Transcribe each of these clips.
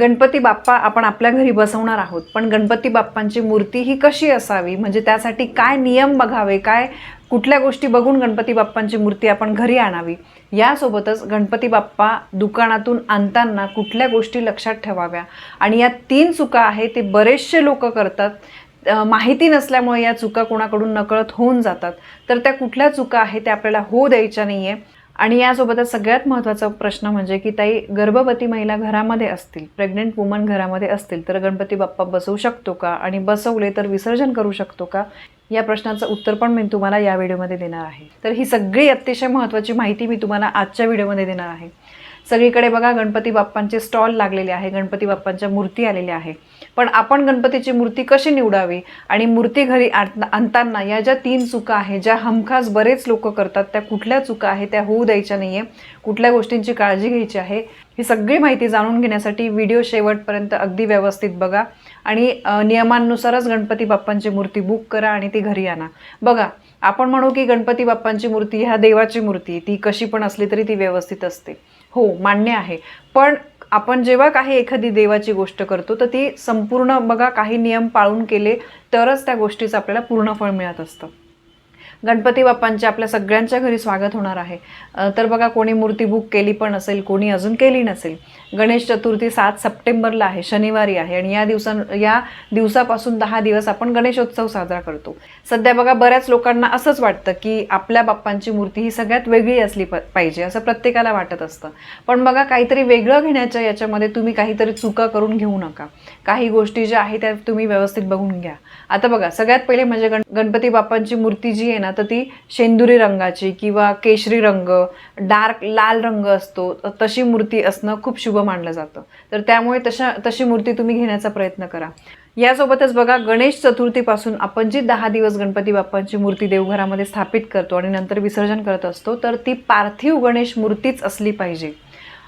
गणपती बाप्पा आपण आपल्या घरी बसवणार आहोत. पण गणपती बाप्पांची मूर्ती ही कशी असावी? म्हणजे त्यासाठी काय नियम बघावे? काय कुठल्या गोष्टी बघून गणपती बाप्पांची मूर्ती आपण घरी आणावी? यासोबतच गणपती बाप्पा दुकानातून आणताना कुठल्या गोष्टी लक्षात ठेवाव्या? आणि या तीन चुका आहे ते बरेचसे लोक करतात. माहिती नसल्यामुळे या चुका कोणाकडून नकळत होऊन जातात. तर त्या कुठल्या चुका आहे त्या आपल्याला होऊ द्यायच्या नाही आहे आणि यासोबतच सगळ्यात महत्त्वाचा प्रश्न म्हणजे की ताई गर्भवती महिला घरामध्ये असतील प्रेग्नेंट वुमन घरामध्ये असतील तर गणपती बाप्पा बसवू शकतो का? आणि बसवले तर विसर्जन करू शकतो का? या प्रश्नाचं उत्तर पण मी तुम्हाला या व्हिडिओमध्ये देणार आहे. तर ही सगळी अतिशय महत्त्वाची माहिती मी तुम्हाला आजच्या व्हिडिओमध्ये देणार आहे. सगळीकडे बघा गणपती बाप्पांचे स्टॉल लागलेले आहे गणपती बाप्पांच्या मूर्ती आलेल्या आहे. पण आपण गणपतीची मूर्ती कशी निवडावी? आणि मूर्ती घरी आण- आणताना या ज्या तीन चुका आहेत ज्या हमखास बरेच लोक करतात त्या कुठल्या चुका आहेत त्या होऊ द्यायच्या नाही आहे कुठल्या गोष्टींची काळजी घ्यायची आहे ही सगळी माहिती जाणून घेण्यासाठी व्हिडिओ शेवटपर्यंत अगदी व्यवस्थित बघा. आणि नियमांनुसारच गणपती बाप्पांची मूर्ती बुक करा आणि ती घरी आणा. बघा आपण म्हणू की गणपती बाप्पांची मूर्ती ह्या देवाची मूर्ती आहे. ती कशी पण असली तरी ती व्यवस्थित असते. हो मान्य आहे. पण आपण जेव्हा काही एखादी देवाची गोष्ट करतो तर ती संपूर्ण बघा काही नियम पाळून केले तरच त्या गोष्टीचं आपल्याला पूर्ण फळ मिळत असतं. गणपती बाप्पांचे आपल्या सगळ्यांच्या घरी स्वागत होणार आहे. तर बघा कोणी मूर्ती बुक केली पण असेल कोणी अजून केली नसेल. गणेश चतुर्थी सात सप्टेंबरला आहे शनिवारी आहे आणि या दिवसां या दिवसापासून दहा दिवस आपण गणेशोत्सव साजरा करतो. सध्या बघा बऱ्याच लोकांना असंच वाटतं की आपल्या बाप्पांची मूर्ती ही सगळ्यात वेगळी असली प- पाहिजे असं प्रत्येकाला वाटत असतं. पण बघा काहीतरी वेगळं घेण्याच्या याच्यामध्ये तुम्ही काहीतरी चुका करून घेऊ नका. काही गोष्टी ज्या आहेत त्या तुम्ही व्यवस्थित बघून घ्या. आता बघा सगळ्यात पहिले म्हणजे गण गणपती बाप्पांची मूर्ती जी आहे ना तर ती शेंदुरी रंगाची किंवा केशरी रंग डार्क लाल रंग असतो तशी मूर्ती असणं खूप शुभ मानलं जातं. तर त्यामुळे तशा तशी मूर्ती तुम्ही घेण्याचा प्रयत्न करा. यासोबतच बघा गणेश चतुर्थीपासून आपण जी दहा दिवस गणपती बाप्पांची मूर्ती देवघरामध्ये स्थापित करतो आणि नंतर विसर्जन करत असतो तर ती पार्थिव गणेश मूर्तीच असली पाहिजे.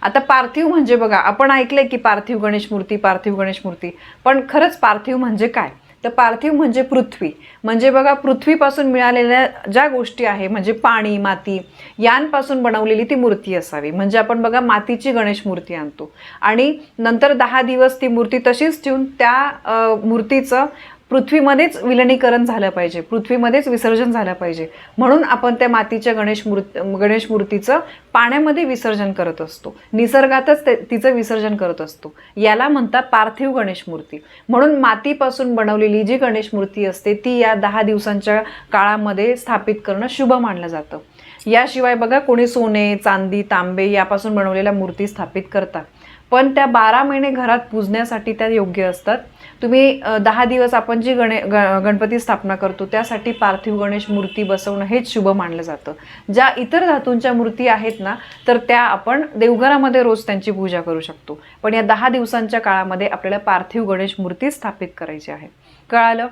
आता पार्थिव म्हणजे बघा आपण ऐकलंय की पार्थिव गणेश मूर्ती पार्थिव गणेश मूर्ती पण खरंच पार्थिव म्हणजे काय? तर पार्थिव म्हणजे पृथ्वी. म्हणजे बघा पृथ्वीपासून मिळालेल्या ज्या गोष्टी आहे म्हणजे पाणी माती यांपासून बनवलेली ती मूर्ती असावी. म्हणजे आपण बघा मातीची गणेश मूर्ती आणतो. आणि नंतर दहा दिवस ती मूर्ती तशीच ठेवून त्या मूर्तीचं पृथ्वीमध्येच विलनीकरण झालं पाहिजे पृथ्वीमध्येच विसर्जन झालं पाहिजे. म्हणून आपण त्या मातीच्या गणेश मूर्त गणेश मूर्तीचं पाण्यामध्ये विसर्जन करत असतो. निसर्गातच ते तिचं विसर्जन करत असतो. याला म्हणतात पार्थिव गणेश मूर्ती. म्हणून मातीपासून बनवलेली जी गणेश मूर्ती असते ती या दहा दिवसांच्या काळामध्ये स्थापित करणं शुभ मानलं जातं. याशिवाय बघा कोणी सोने चांदी तांबे यापासून बनवलेल्या मूर्ती स्थापित करतात. पण त्या बारा महिने घरात पूजण्यासाठी त्या योग्य असतात. तुम्ही दहा दिवस आपण जी गणे ग गणपती स्थापना करतो त्यासाठी पार्थिव गणेश मूर्ती बसवणं हेच शुभ मानलं जातं. ज्या इतर धातूंच्या मूर्ती आहेत ना तर त्या आपण देवघरामध्ये रोज त्यांची पूजा करू शकतो. पण या दहा दिवसांच्या काळामध्ये आपल्याला पार्थिव गणेश मूर्ती स्थापित करायची आहे. कळालं?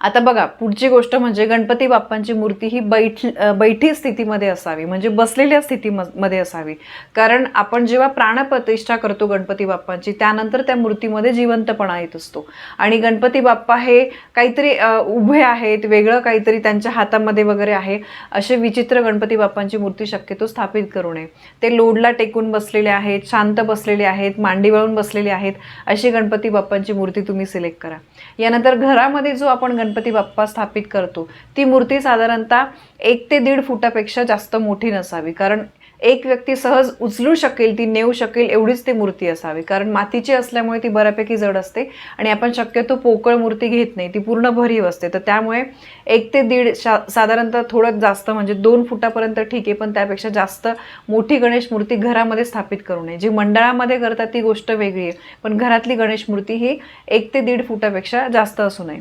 आता बघा पुढची गोष्ट म्हणजे गणपती बाप्पांची मूर्ती ही बैठ बैठी स्थितीमध्ये असावी म्हणजे बसलेल्या स्थितीमध्ये असावी. कारण आपण जेव्हा प्राणप्रतिष्ठा करतो गणपती बाप्पांची त्यानंतर त्या मूर्तीमध्ये जिवंतपणा येत असतो. आणि गणपती बाप्पा हे काहीतरी उभे आहेत वेगळं काहीतरी त्यांच्या हातामध्ये वगैरे आहे असे विचित्र गणपती बाप्पांची मूर्ती शक्यतो स्थापित करू नये. ते लोडला टेकून बसलेले आहेत शांत बसलेले आहेत मांडी वळून बसलेले आहेत अशी गणपती बाप्पांची मूर्ती तुम्ही सिलेक्ट करा. यानंतर घरामध्ये जो आपण गणपती बाप्पा स्थापित करतो. ती मूर्ती साधारणतः एक ते दीड फुटापेक्षा जास्त मोठी नसावी. कारण एक व्यक्ती सहज उचलू शकेल ती नेऊ शकेल एवढीच ती मूर्ती असावी. कारण मातीची असल्यामुळे ती बऱ्यापैकी जड असते आणि आपण शक्यतो पोकळ मूर्ती घेत नाही. ती पूर्ण भरीव असते. तर त्यामुळे एक ते दीड शा साधारणतः थोडं जास्त म्हणजे दोन फुटापर्यंत ठीक आहे पण त्यापेक्षा जास्त मोठी गणेश मूर्ती घरामध्ये स्थापित करू नये. जी मंडळामध्ये करतात ती गोष्ट वेगळी आहे पण घरातली गणेश मूर्ती ही एक ते दीड फुटापेक्षा जास्त असू नये.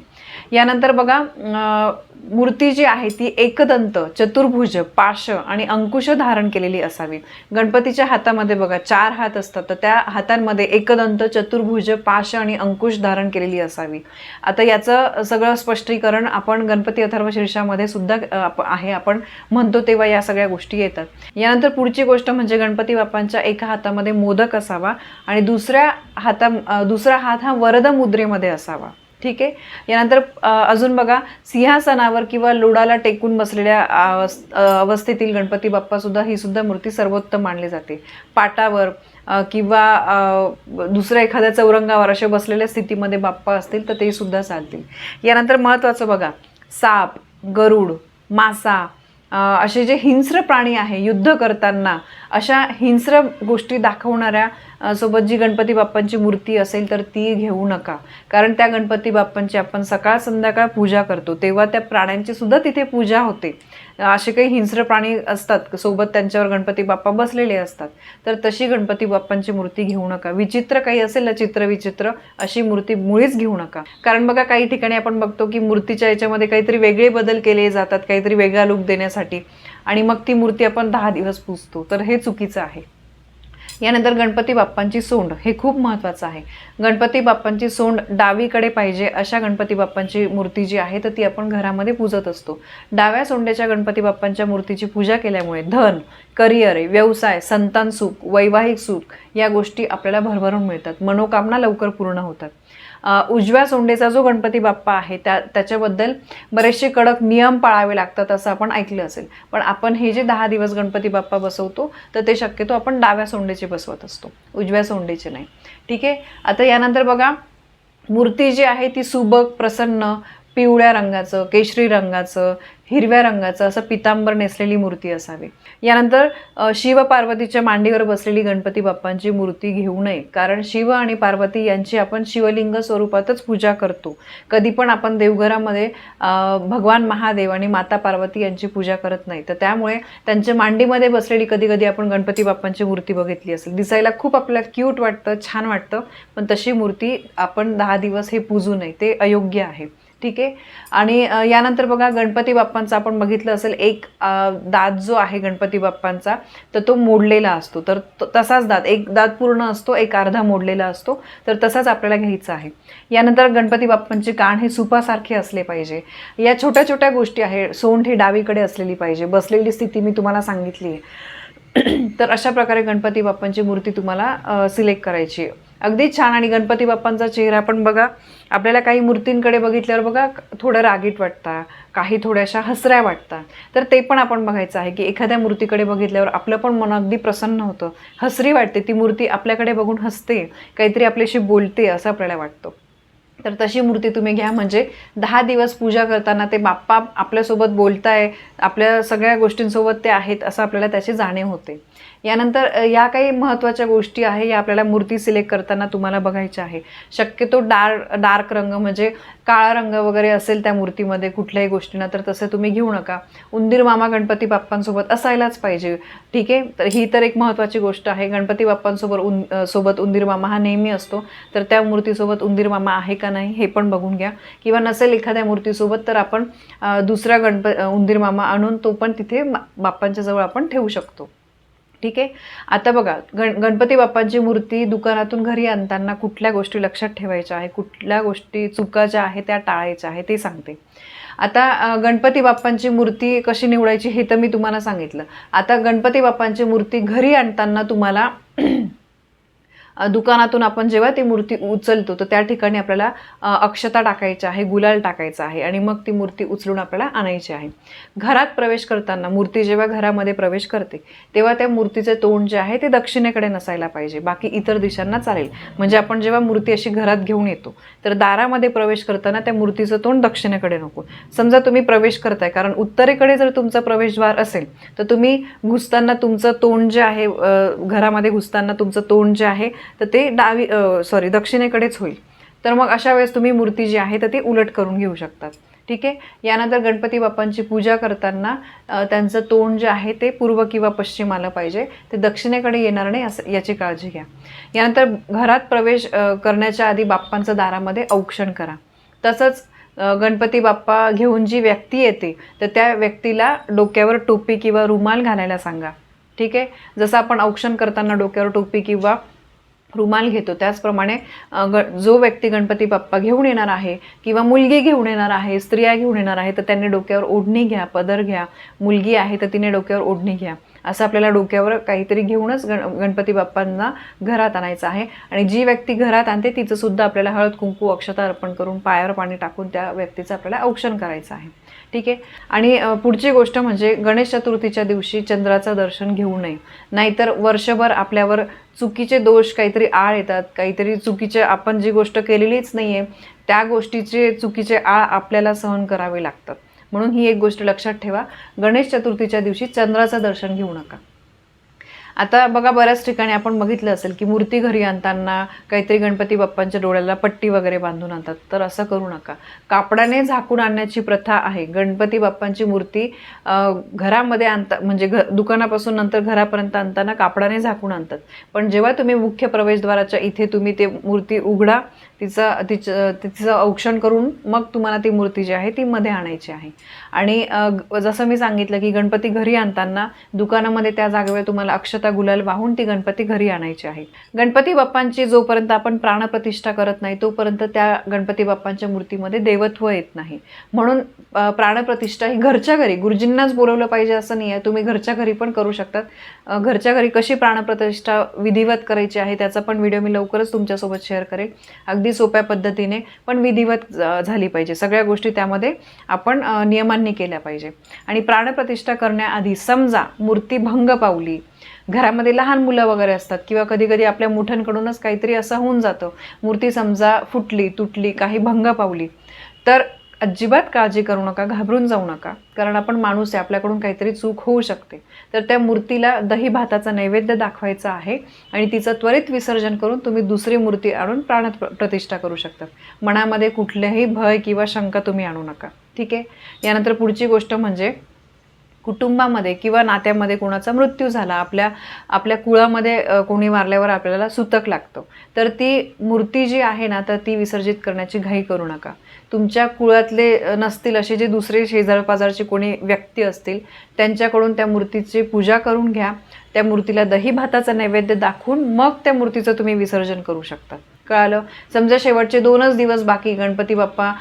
यानंतर बघा मूर्ती जी आहे ती एकदंत चतुर्भुज पाश आणि अंकुश धारण केलेली असावी. गणपतीच्या हातामध्ये बघा चार हात असतात तर त्या हातांमध्ये एकदंत चतुर्भुज पाश आणि अंकुश धारण केलेली असावी. आता याचं सगळं स्पष्टीकरण आपण गणपती अथर्व शीर्षामध्ये सुद्धा आहे. आपण म्हणतो तेव्हा या सगळ्या गोष्टी येतात. यानंतर पुढची गोष्ट म्हणजे गणपती बाप्पांच्या एका हातामध्ये मोदक असावा आणि दुसऱ्या हाता दुसरा हात हा वरद मुद्रेमध्ये असावा. ठीक आहे? यानंतर अजून बघा सिंहासनावर किंवा लोडाला टेकून बसलेल्या अवस्थेतील गणपती बाप्पासुद्धा ही सुद्धा मूर्ती सर्वोत्तम मानली जाते. पाटावर किंवा दुसऱ्या एखाद्या चौरंगावर असे बसलेल्या स्थितीमध्ये बाप्पा असतील तर ते सुद्धा चालतील. यानंतर महत्त्वाचं बघा साप गरुड मासा असे जे हिंस्र प्राणी आहे युद्ध करताना अशा हिंस्र गोष्टी दाखवणाऱ्या सोबत जी गणपती बाप्पांची मूर्ती असेल तर ती घेऊ नका. कारण त्या गणपती बाप्पांची आपण सकाळ संध्याकाळ पूजा करतो. तेव्हा त्या प्राण्यांची सुद्धा तिथे पूजा होते. असे काही हिंस्र प्राणी असतात सोबत त्यांच्यावर गणपती बाप्पा बसलेले असतात. तर तशी गणपती बाप्पांची मूर्ती घेऊ नका. विचित्र काही असेल ना चित्र विचित्र अशी मूर्ती मुळीच घेऊ नका. कारण बघा काही ठिकाणी आपण बघतो की मूर्तीच्या याच्यामध्ये काहीतरी वेगळे बदल केले जातात काहीतरी वेगळा लुक देण्यासाठी. आणि मग ती मूर्ती आपण दहा दिवस पुजतो. तर हे चुकीचं आहे. यानंतर गणपती बाप्पांची सोंड हे खूप महत्त्वाचं आहे. गणपती बाप्पांची सोंड डावीकडे पाहिजे अशा गणपती बाप्पांची मूर्ती जी आहे तर ती आपण घरामध्ये पूजत असतो. डाव्या सोंडेच्या गणपती बाप्पांच्या मूर्तीची पूजा केल्यामुळे धन करिअर व्यवसाय संतान सुख वैवाहिक सुख या गोष्टी आपल्याला भरभरून मिळतात. मनोकामना लवकर पूर्ण होतात. उजव्या सोंडेचा जो गणपती बाप्पा आहे त्या त्याच्याबद्दल बरेचसे कडक नियम पाळावे लागतात असं आपण ऐकलं असेल. पण आपण हे जे दहा दिवस गणपती बाप्पा बसवतो तर ते शक्यतो आपण डाव्या सोंडेचे बसवत असतो. उजव्या सोंडेचे नाही. ठीक आहे? आता यानंतर बघा मूर्ती जी आहे ती सुबक प्रसन्न पिवळ्या रंगाचं केशरी रंगाचं हिरव्या रंगाचं असं पितांबर नेसलेली मूर्ती असावी. यानंतर शिव पार्वतीच्या मांडीवर बसलेली गणपती बाप्पांची मूर्ती घेऊ नये. कारण शिव आणि पार्वती यांची आपण शिवलिंग स्वरूपातच पूजा करतो. कधी पण आपण देवघरामध्ये भगवान महादेव आणि माता पार्वती यांची पूजा करत नाही. तर त्यामुळे त्यांच्या मांडीमध्ये बसलेली कधी कधी आपण गणपती बाप्पांची मूर्ती बघितली असेल. दिसायला खूप आपल्याला क्यूट वाटतं छान वाटतं. पण तशी मूर्ती आपण दहा दिवस हे पूजू नये. ते अयोग्य आहे. ठीक आहे? आणि यानंतर बघा गणपती बाप्पांचा आपण बघितलं असेल एक दात जो आहे गणपती बाप्पांचा तर तो मोडलेला असतो. तर तसाच दात एक दात पूर्ण असतो एक अर्धा मोडलेला असतो तर तसाच आपल्याला घ्यायचा आहे. यानंतर गणपती बाप्पांचे कान हे सुपासारखे असले पाहिजे. या छोट्या छोट्या गोष्टी आहे सोंड ही डावीकडे असलेली पाहिजे. बसलेली स्थिती मी तुम्हाला सांगितली आहे. तर अशा प्रकारे गणपती बाप्पांची मूर्ती तुम्हाला सिलेक्ट करायची आहे. अगदी छान. आणि गणपती बाप्पांचा चेहरा पण बघा आपल्याला काही मूर्तींकडे बघितल्यावर बघा थोडं रागीट वाटतं काही थोड्याशा हसऱ्या वाटतात तर ते पण आपण बघायचं आहे की एखाद्या मूर्तीकडे बघितल्यावर आपलं पण मन अगदी प्रसन्न होतं. हसरी वाटते ती मूर्ती आपल्याकडे बघून हसते काहीतरी आपल्याशी बोलते असं आपल्याला वाटतं. तर तशी मूर्ती तुम्ही घ्या. म्हणजे दहा दिवस पूजा करताना ते बाप्पा आपल्यासोबत बोलताय आपल्या सगळ्या गोष्टींसोबत ते आहेत असं आपल्याला त्याची जाणीव होते. यानंतर या काही महत्त्वाच्या गोष्टी आहे या आपल्याला मूर्ती सिलेक्ट करताना तुम्हाला बघायच्या आहे. शक्यतो डार डार्क रंग म्हणजे काळा रंग वगैरे असेल त्या मूर्तीमध्ये कुठल्याही गोष्टींना तर तसं तुम्ही घेऊ नका. उंदीर मामा गणपती बाप्पांसोबत असायलाच पाहिजे. ठीक आहे? तर ही तर एक महत्त्वाची गोष्ट आहे. गणपती बाप्पांसोबत उन सोबत उंदीर मामा हा नेहमी असतो. तर त्या मूर्तीसोबत उंदीर मामा आहे का नाही हे पण बघून घ्या. किंवा नसेल एखाद्या मूर्तीसोबत तर आपण दुसरा गणप उंदीर मामा आणून तो पण तिथे मा- बाप्पांच्या जवळ आपण ठेवू शकतो. ठीक आहे? आता बघा गण गणपती बाप्पांची मूर्ती दुकानातून घरी आणताना कुठल्या गोष्टी लक्षात ठेवायच्या आहे? कुठल्या गोष्टी चुका ज्या आहे त्या टाळायच्या आहे ते सांगते. आता गणपती बाप्पांची मूर्ती कशी निवडायची हे तर मी तुम्हाला सांगितलं. आता गणपती बाप्पांची मूर्ती घरी आणताना तुम्हाला दुकानातून आपण जेव्हा ती मूर्ती उचलतो तर त्या ठिकाणी आपल्याला अक्षता टाकायची आहे गुलाल टाकायचा आहे आणि मग ती मूर्ती उचलून आपल्याला आणायची आहे. घरात प्रवेश करताना मूर्ती जेव्हा घरामध्ये प्रवेश करते तेव्हा त्या मूर्तीचे तोंड जे आहे ते दक्षिणेकडे नसायला पाहिजे बाकी इतर दिशांना चालेल. म्हणजे आपण जेव्हा मूर्ती अशी घरात घेऊन येतो तर दारामध्ये प्रवेश करताना त्या मूर्तीचं तोंड दक्षिणेकडे नको. समजा तुम्ही प्रवेश करताय कारण उत्तरेकडे जर तुमचा प्रवेशद्वार असेल तर तुम्ही घुसताना तुमचं तोंड जे आहे घरामध्ये घुसताना तुमचं तोंड जे आहे तर ते डावी सॉरी दक्षिणेकडेच होईल. तर मग अशा वेळेस तुम्ही मूर्ती जी आहे तर ती उलट करून घेऊ शकतात. ठीक आहे? यानंतर गणपती बाप्पांची पूजा करताना त्यांचं तोंड जे आहे ते पूर्व किंवा पश्चिम आलं पाहिजे. ते दक्षिणेकडे येणार नाही असं याची काळजी घ्या. यानंतर घरात प्रवेश करण्याच्या आधी बाप्पांचं दारामध्ये औक्षण करा. तसंच गणपती बाप्पा घेऊन जी व्यक्ती येते तर त्या व्यक्तीला डोक्यावर टोपी किंवा रुमाल घालायला सांगा. ठीक आहे? जसं आपण औक्षण करताना डोक्यावर टोपी किंवा रुमाल घेतो. त्याचप्रमाणे ग जो व्यक्ती गणपती बाप्पा घेऊन येणार आहे किंवा मुलगी घेऊन येणार आहे स्त्रिया घेऊन येणार आहे तर त्यांनी डोक्यावर ओढणी घ्या पदर घ्या. मुलगी आहे तर तिने डोक्यावर ओढणी घ्या. असं आपल्याला डोक्यावर काहीतरी घेऊनच गण गणपती बाप्पांना घरात आणायचं आहे. आणि जी व्यक्ती घरात आणते तिचंसुद्धा आपल्याला हळद कुंकू अक्षता अर्पण करून पायावर पाणी टाकून त्या व्यक्तीचं आपल्याला औक्षण करायचं आहे. ठीक आहे? आणि पुढची गोष्ट म्हणजे गणेश चतुर्थीच्या दिवशी चंद्राचं दर्शन घेऊ नये. नाहीतर वर्षभर आपल्यावर चुकीचे दोष काहीतरी आळ येतात काहीतरी चुकीचे आपण जी गोष्ट केलेलीच नाही आहे त्या गोष्टीचे चुकीचे आळ आपल्याला सहन करावे लागतात. म्हणून ही एक गोष्ट लक्षात ठेवा गणेश चतुर्थीच्या दिवशी चंद्राचं दर्शन घेऊ नका. आता बघा बऱ्याच ठिकाणी आपण बघितलं असेल की मूर्ती घरी आणताना काहीतरी गणपती बाप्पांच्या डोळ्याला पट्टी वगैरे बांधून आणतात. तर असं करू नका. कापडाने झाकून आणण्याची प्रथा आहे. गणपती बाप्पांची मूर्ती घरामध्ये आणता म्हणजे घ दुकानापासून नंतर घरापर्यंत आणताना कापडाने झाकून आणतात. पण जेव्हा तुम्ही मुख्य प्रवेशद्वाराच्या इथे तुम्ही ते मूर्ती उघडा तिचं तिचं तिचं औक्षण करून मग तुम्हाला ती मूर्ती जी आहे ती मध्ये आणायची आहे. आणि जसं मी सांगितलं की गणपती घरी आणताना दुकानामध्ये त्या जागेवर तुम्हाला अक्षता गुलाल वाहून ती गणपती घरी आणायची आहे. गणपती बाप्पांची जोपर्यंत आपण प्राणप्रतिष्ठा करत नाही तोपर्यंत त्या गणपती बाप्पांच्या मूर्तीमध्ये देवत्व येत नाही. म्हणून प्राणप्रतिष्ठा ही घरच्या घरी गुरुजींनाच बोलवलं पाहिजे असं नाही आहे. तुम्ही घरच्या घरी पण करू शकतात. घरच्या घरी कशी प्राणप्रतिष्ठा विधिवत करायची आहे त्याचा पण व्हिडिओ मी लवकरच तुमच्यासोबत शेअर करेन. अगदी अगदी सोप्या पद्धतीने पण विधिवत झाली पाहिजे. सगळ्या गोष्टी त्यामध्ये आपण नियमांनी केल्या पाहिजे. आणि प्राणप्रतिष्ठा करण्याआधी समजा मूर्ती भंग पावली घरामध्ये लहान मुलं वगैरे असतात किंवा कधी कधी आपल्या मोठ्यांकडूनच काहीतरी असं होऊन जातं. मूर्ती समजा फुटली तुटली काही भंग पावली तर अजिबात काळजी करू नका घाबरून जाऊ नका. कारण आपण माणूस आहे आपल्याकडून काहीतरी चूक होऊ शकते. तर त्या मूर्तीला दही भाताचा नैवेद्य दाखवायचा आहे आणि तिचं त्वरित विसर्जन करून तुम्ही दुसरी मूर्ती आणून प्राण प्रतिष्ठा करू शकता. मनामध्ये कुठल्याही भय किंवा शंका तुम्ही आणू नका. ठीक आहे? यानंतर पुढची गोष्ट म्हणजे कुटुंबामध्ये किंवा नात्यामध्ये कोणाचा मृत्यू झाला आपल्या आपल्या कुळामध्ये कोणी मारल्यावर आपल्याला सुतक लागतं. तर ती मूर्ती जी आहे ना तर ती विसर्जित करण्याची घाई करू नका. तुमच्या कुळातले नसतील असे जे दुसरे शेजारपाजारचे कोणी व्यक्ती असतील त्यांच्याकडून त्या मूर्तीची पूजा करून घ्या. त्या मूर्तीला दही भाताचा नैवेद्य दाखवून मग त्या मूर्तीचं तुम्ही विसर्जन करू शकता. कळालं. समजा शेवटचे दोनच दिवस बाकी गणपती बाप्पा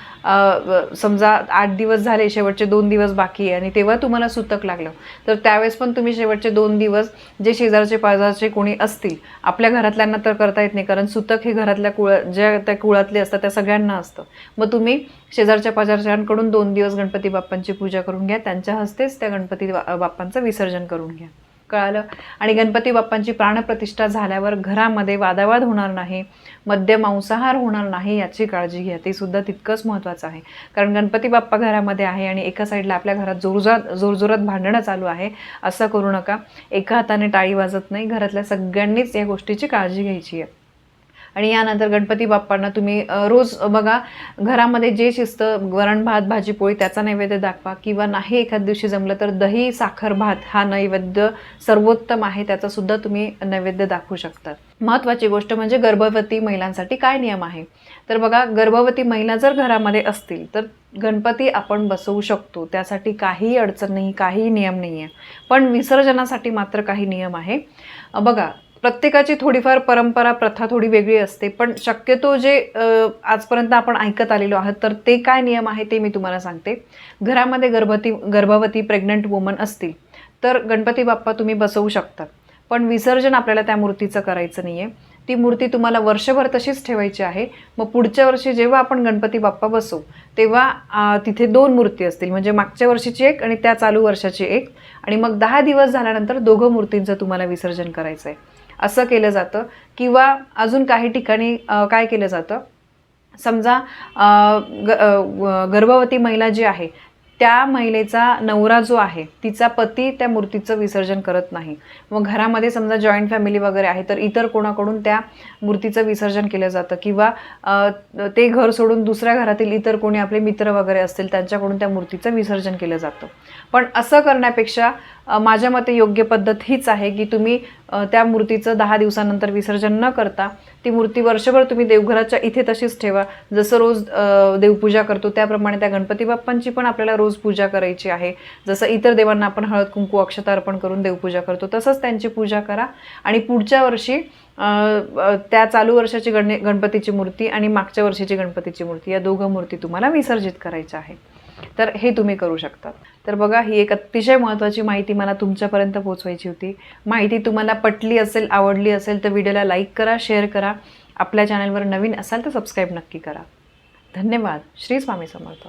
समजा आठ दिवस झाले शेवटचे दोन दिवस बाकी आहे आणि तेव्हा तुम्हाला सुतक लागलं. तर त्यावेळेस पण तुम्ही शेवटचे दोन दिवस जे शेजारचे पाजारचे कोणी असतील आपल्या घरातल्यांना तर करता येत नाही कारण सुतक हे घरातल्या कुळ ज्या त्या कुळातले असतात त्या सगळ्यांना असतं. मग तुम्ही शेजारच्या पाजारच्यांकडून दोन दिवस गणपती बाप्पांची पूजा करून घ्या त्यांच्या हस्तेच त्या गणपती बा- बाप्पांचं विसर्जन करून घ्या. कळालं आणि गणपती बाप्पांची प्राणप्रतिष्ठा झाल्यावर घरामध्ये वादावाद होणार नाही मद्य मांसाहार होणार नाही याची काळजी घ्या. ते सुद्धा तितकंच महत्त्वाचं आहे. कारण गणपती बाप्पा घरामध्ये आहे आणि एका साईडला आपल्या घरात जोरजोरात जोरजोरात भांडणं चालू आहे. असं करू नका. एका हाताने टाळी वाजत नाही. घरातल्या सगळ्यांनीच या गोष्टीची काळजी घ्यायची आहे. आणि यानंतर गणपती बाप्पांना तुम्ही रोज बघा घरामध्ये जे शिस्त वरण भात भाजी पोळी त्याचा नैवेद्य दाखवा. किंवा नाही एखाद दिवशी जमलं तर दही साखर भात हा नैवेद्य सर्वोत्तम आहे. त्याचासुद्धा तुम्ही नैवेद्य दाखवू शकतात महत्त्वाची गोष्ट म्हणजे गर्भवती महिलांसाठी काय नियम आहे? तर बघा गर्भवती महिला जर घरामध्ये असतील तर गणपती आपण बसवू शकतो. त्यासाठी काहीही अडचण नाही काहीही नियम नाही आहे पण विसर्जनासाठी मात्र काही नियम आहे. बघा प्रत्येकाची थोडीफार परंपरा प्रथा थोडी वेगळी असते. पण शक्यतो जे आजपर्यंत आपण ऐकत आलेलो आहोत तर ते काय नियम आहे ते मी तुम्हाला सांगते. घरामध्ये गर्भवती गर्भवती प्रेग्नंट वुमन असतील तर गणपती बाप्पा तुम्ही बसवू शकतात पण विसर्जन आपल्याला त्या मूर्तीचं करायचं नाही आहे ती मूर्ती तुम्हाला वर्षभर तशीच ठेवायची आहे. मग पुढच्या वर्षी जेव्हा आपण गणपती बाप्पा बसवू तेव्हा तिथे दोन मूर्ती असतील. म्हणजे मागच्या वर्षीची एक आणि त्या चालू वर्षाची एक. आणि मग दहा दिवस झाल्यानंतर दोघं मूर्तींचं तुम्हाला विसर्जन करायचं आहे असं केलं जातं किंवा अजून काही ठिकाणी काय केलं जातं? समजा ग गर्भवती महिला जी आहे त्या महिलेचा नवरा जो आहे तिचा पती त्या मूर्तीचं विसर्जन करत नाही. मग घरामध्ये समजा जॉईंट फॅमिली वगैरे आहे तर इतर कोणाकडून त्या मूर्तीचं विसर्जन केलं जातं? किंवा ते घर सोडून दुसऱ्या घरातील इतर कोणी आपले मित्र वगैरे असतील त्यांच्याकडून त्या मूर्तीचं विसर्जन केलं जातं? पण असं करण्यापेक्षा माझ्या मते योग्य पद्धत हीच आहे की तुम्ही त्या मूर्तीचं दहा दिवसानंतर विसर्जन न करता ती मूर्ती वर्षभर तुम्ही देवघराच्या इथे तशीच ठेवा. जसं रोज देवपूजा करतो त्याप्रमाणे त्या गणपती बाप्पांची पण आपल्याला रोज पूजा करायची आहे. जसं इतर देवांना आपण हळद कुंकू अक्षता अर्पण करून देवपूजा करतो तसंच त्यांची पूजा करा. आणि पुढच्या वर्षी त्या चालू वर्षाची गण गणपतीची मूर्ती आणि मागच्या वर्षीची गणपतीची मूर्ती या दोघं मूर्ती तुम्हाला विसर्जित करायच्या आहे तर हे तुम्ही करू शकता तर बघा ही एक अतिशय महत्त्वाची माहिती मला तुमच्यापर्यंत पोहोचवायची होती. माहिती तुम्हाला पटली असेल आवडली असेल तर व्हिडिओला लाईक करा शेअर करा. आपल्या चॅनलवर नवीन असाल तर सबस्क्राईब नक्की करा. धन्यवाद. श्री स्वामी समर्थ.